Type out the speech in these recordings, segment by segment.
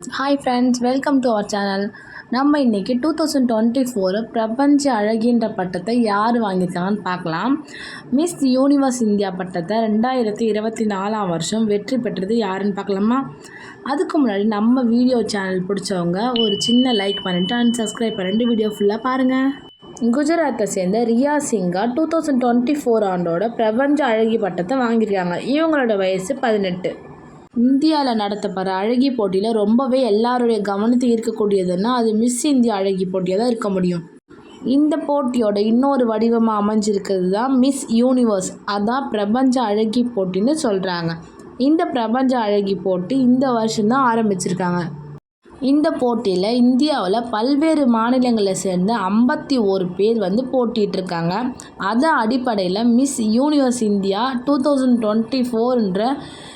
Hi friends welcome to our channel நம்ம இன்றைக்கி two thousand twenty four பிரபஞ்ச அழகின்ற பட்டத்தை யார் வாங்கியிருக்காங்கன்னு பார்க்கலாம். மிஸ் யூனிவர்ஸ் இந்தியா பட்டத்தை ரெண்டாயிரத்தி இருபத்தி நாலாம் வருஷம் வெற்றி பெற்றது யாருன்னு பார்க்கலாமா? அதுக்கு முன்னாடி நம்ம வீடியோ சேனல் பிடிச்சவங்க ஒரு சின்ன லைக் பண்ணிவிட்டு அண்ட் சப்ஸ்கிரைப் பண்ணிட்டு வீடியோ ஃபுல்லாக பாருங்கள் குஜராத்தை சேர்ந்த Riya Singha two thousand twenty four ஆண்டோட பிரபஞ்ச அழகி பட்டத்தை வாங்கியிருக்காங்க. இவங்களோட வயசு பதினெட்டு. இந்தியாவில் நடத்தப்படுற அழகி போட்டியில் ரொம்பவே எல்லாருடைய கவனத்தை ஈர்க்கக்கூடியதுன்னா அது மிஸ் இந்தியா அழகி போட்டியாக தான் இருக்க முடியும். இந்த போட்டியோட இன்னொரு வடிவமாக அமைஞ்சிருக்கிறது தான் மிஸ் யூனிவர்ஸ் அதான் பிரபஞ்ச அழகி போட்டின்னு சொல்கிறாங்க இந்த பிரபஞ்ச அழகி போட்டி இந்த வருஷம்தான் ஆரம்பிச்சிருக்காங்க. இந்த போட்டியில் இந்தியாவில் பல்வேறு மாநிலங்களை சேர்ந்த ஐம்பத்தி ஒரு பேர் வந்து போட்டிகிட்ருக்காங்க அதன் அடிப்படையில் Miss Universe India two thousand twenty ஃபோர்ன்ற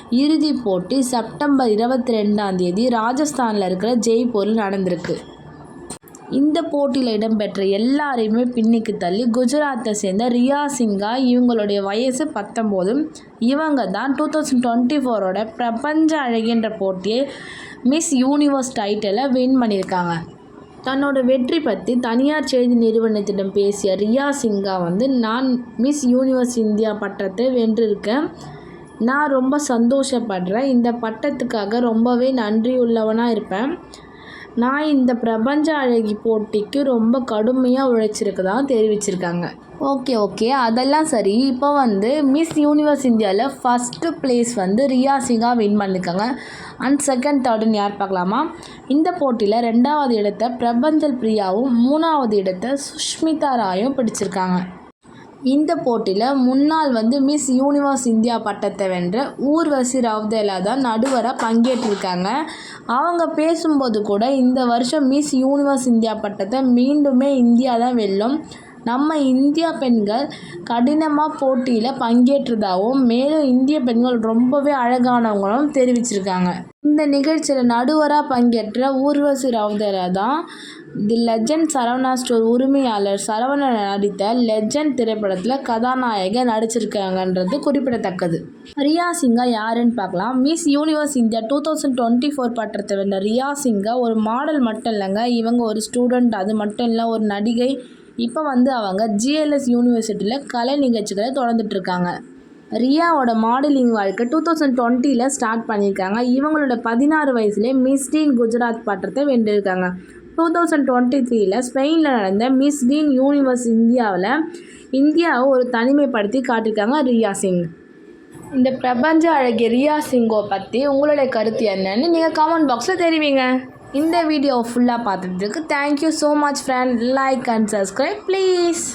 இறுதிப் போட்டி செப்டம்பர் இருபத்தி ரெண்டாம் தேதி ராஜஸ்தானில் இருக்கிற ஜெய்ப்பூரில் நடந்திருக்கு. இந்த போட்டியில் இடம்பெற்ற எல்லாரையுமே பின்னிக்கு தள்ளி குஜராத்தை சேர்ந்த ரியா சிங்கா இவங்களுடைய வயசு பத்தொம்போதும் இவங்க தான் டூ தௌசண்ட் டுவெண்ட்டி ஃபோரோட பிரபஞ்ச அழகின்ற போட்டியை மிஸ் யூனிவர்ஸ் டைட்டிலை வின் பண்ணியிருக்காங்க. தன்னோட வெற்றி பற்றி தனியார் செய்தி நிறுவனத்திடம் பேசிய ரியா சிங்கா வந்து நான் மிஸ் யூனிவர்ஸ் இந்தியா பட்டத்தை வென்றிருக்கேன். நான் ரொம்ப சந்தோஷப்படுறேன். இந்த பட்டத்துக்காக ரொம்பவே நன்றியுள்ளவனாக இருப்பேன். நான் இந்த பிரபஞ்ச அழகி போட்டிக்கு ரொம்ப கடுமையாக உழைச்சிருக்கதாக தெரிவிச்சிருக்காங்க. Okay okay. அதெல்லாம் சரி. இப்போ வந்து மிஸ் யூனிவர்ஸ் இந்தியாவில் ஃபஸ்ட்டு ப்ளேஸ் வந்து ரியா சிங்கா வின் பண்ணியிருக்காங்க அண்ட் செகண்ட் தேர்டுன்னு யார் பார்க்கலாமா? இந்த போட்டியில் ரெண்டாவது இடத்த பிரபஞ்சல் பிரியாவும் மூணாவது இடத்த சுஷ்மிதா ராயும் பிடிச்சிருக்காங்க. இந்த போட்டியில் முன்னாள் வந்து மிஸ் யூனிவர்ஸ் இந்தியா பட்டத்தை வென்ற ஊர்வசி ரவுதேலா தான் நடுவராக பங்கேற்றிருக்காங்க. அவங்க பேசும்போது கூட இந்த வருஷம் மிஸ் யூனிவர்ஸ் இந்தியா பட்டத்தை மீண்டுமே இந்தியா தான் வெல்லும். நம்ம இந்தியா பெண்கள் கடினமாக போட்டியில் பங்கேற்றதாகவும் மேலும் இந்திய பெண்கள் ரொம்பவே அழகானவங்களும் தெரிவிச்சிருக்காங்க. இந்த நிகழ்ச்சியில் நடுவராக பங்கேற்ற ஊர்வசி ரவுதரை தான் தி லெஜண்ட் சரவணா ஸ்டோர் உரிமையாளர் சரவணன் நடித்த லெஜண்ட் திரைப்படத்தில் கதாநாயகி நடிச்சிருக்காங்கன்றது குறிப்பிடத்தக்கது. ரியா சிங்கா யாருன்னு பார்க்கலாம். Miss Universe India two thousand twenty four பட்டத்தை வென்ற ரியா சிங்கா ஒரு மாடல் மட்டும் இல்லைங்க. இவங்க ஒரு ஸ்டூடெண்ட் அது மட்டும் இல்லை ஒரு நடிகை. இப்போ வந்து அவங்க ஜிஎல்எஸ் யூனிவர்சிட்டியில் கலை நிகழ்ச்சிகளை தொடர்ந்துட்டுருக்காங்க. ரியாவோட மாடலிங் வாழ்க்கை டூ தௌசண்ட் டுவெண்ட்டியில் ஸ்டார்ட் பண்ணியிருக்காங்க. இவங்களோட பதினாறு வயசுலேயே மிஸ் டீன் குஜராத் பட்டத்தை வென்றிருக்காங்க. டூ தௌசண்ட் டுவெண்ட்டி த்ரீயில் ஸ்பெயினில் நடந்த மிஸ் டீன் யூனிவர்ஸ் இந்தியாவில் இந்தியாவை ஒரு தனிமைப்படுத்தி காட்டியிருக்காங்க ரியா சிங். இந்த பிரபஞ்ச அழகிய ரியா சிங்கோ பற்றி உங்களுடைய கருத்து என்னன்னு நீங்கள் கமெண்ட் பாக்ஸில் தெரிவிங்க. இந்த வீடியோ ஃபுல்லாக பார்த்ததுக்கு thank you so much friend like and subscribe please